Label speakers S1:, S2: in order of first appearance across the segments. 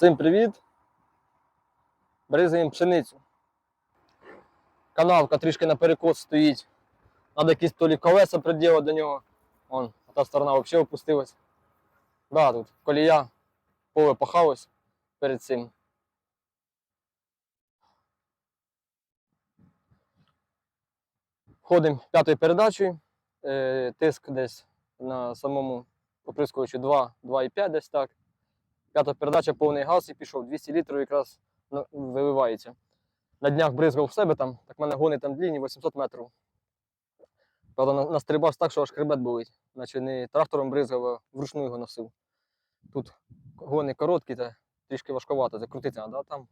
S1: Всім привіт! Бризаємо пшеницю. Канавка трішки на перекос стоїть. Надо якісь то лі колеса приділити до нього. Вон, та сторона взагалі опустилась. Да, тут колія, поле пахалось перед цим. Ходимо п'ятою передачею. Е, тиск десь на самому оприскувачі 2, 2,5 десь так. П'ята передача, повний газ і пішов. 200 літрів якраз виливається. На днях бризгав в себе там, так в мене гони там длінні 800 метрів. Правда, на- настрибався так, що аж хребет болить. Наче не трактором бризгав, а вручну його носив. Тут гони короткі, та трішки важкувато, закрутити треба, там.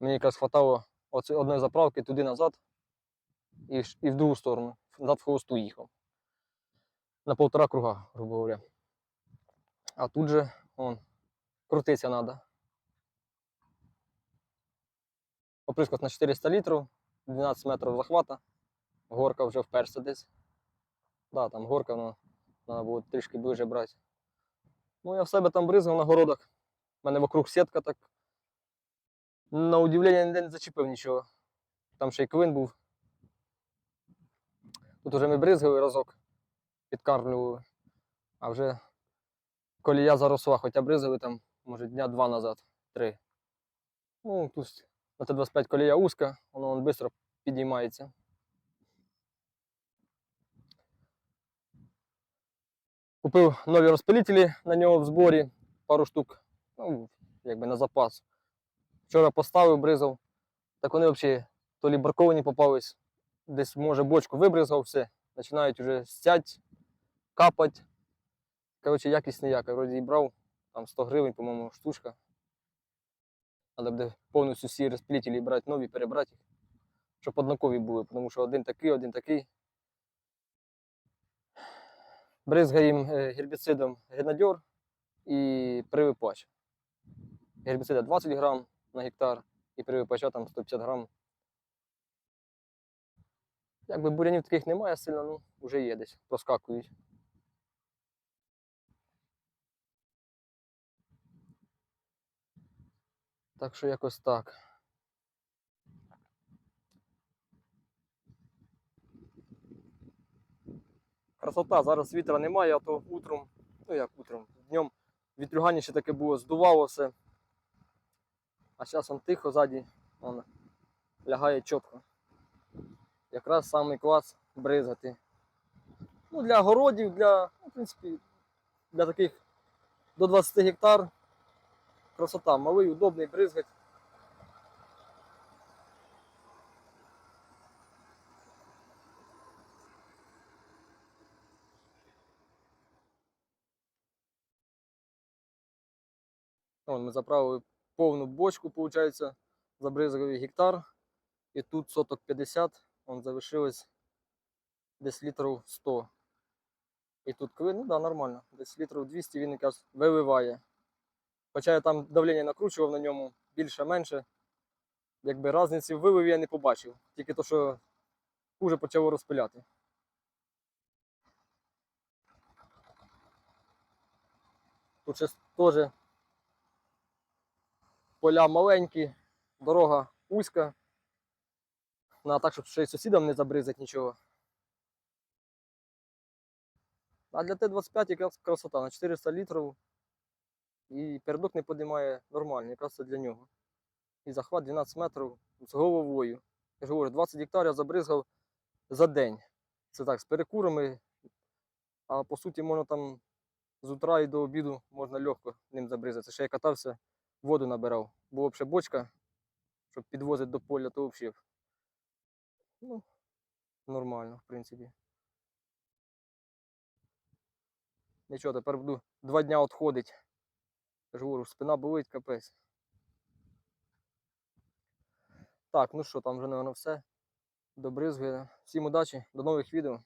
S1: Мені якраз хватало одної заправки туди-назад і, і в другу сторону. Назад в хвосту їхав. На полтора круга, грубо говоря. А тут же, он, крутиться треба. Оприскувати на 400 літрів, 12 метрів захвата. Горка вже вперся десь. Да, там горка, ну, треба було трішки ближче брати. Ну, я в себе там бризгав на городах. У мене вокруг сітка так. На удивлення ніде не зачепив нічого. Там ще й клин був. Тут уже ми бризгали разок, підкармлювали. А вже колія заросла, хоча бризгали там, може, дня два назад, три. Ну, тут на Т-25 колія узка, воно он швидко підіймається. Купив нові розпилителі на нього в зборі, пару штук, ну, якби на запас. Вчора поставив, бризав. Так вони взагалі то лі браковані попались, десь, може, бочку вибризгав, все. Починають вже стять, капать. Коротше, якість ніяка. Вроді і брав, там 100 гривень, по-моєму, штучка. Треба буде повністю всі розплітілі брати нові, перебрати їх, щоб однакові були, тому що один такий, один такий. Бризгаємо е, гербіцидом генадьор і привипач. Гербіцида 20 грам на гектар і привипача там 150 грам. Якби бурянів таких немає сильно, ну вже є десь, проскакують. Так що якось так. Красота, зараз вітра немає, а то утром, ну як утром, днем вітрюгані ще таке було, здувало все. А зараз он тихо ззаді, он лягає чітко. Якраз самий клас бризгати. Ну, для городів, для, ну, в принципі, для таких до 20 гектар. Красота, малий, удобний бризгать. Вон, ми заправили повну бочку, виходить, забризгали гектар. І тут соток 50, он залишилось десь літрів 100. І тут клин, ну да, нормально. Десь літрів 200 він якраз виливає. Хоча я там давлення накручував на ньому більше-менше. Якби різниці в виливі я не побачив. Тільки то, що хуже почало розпиляти. Тут ще теж поля маленькі, дорога вузька. Ну, а так, щоб ще й сусідам не забризати нічого. А для Т-25 якраз красота на 400 літрів. І передок не підіймає нормально, якраз це для нього. І захват 12 метрів з головою. Я ж говорю, 20 гектарів забризгав за день. Це так, з перекурами. А по суті, можна там з утра і до обіду можна легко ним забризати. Ще я катався, воду набирав. Була б ще бочка, щоб підвозити до поля, то взагалі. Ну, нормально, в принципі. Нічого, тепер буду два дня відходити. Я говорю, спина болить, капець. Так, ну що, там вже, напевно, все. Добризгує. Всім удачі, до нових відео.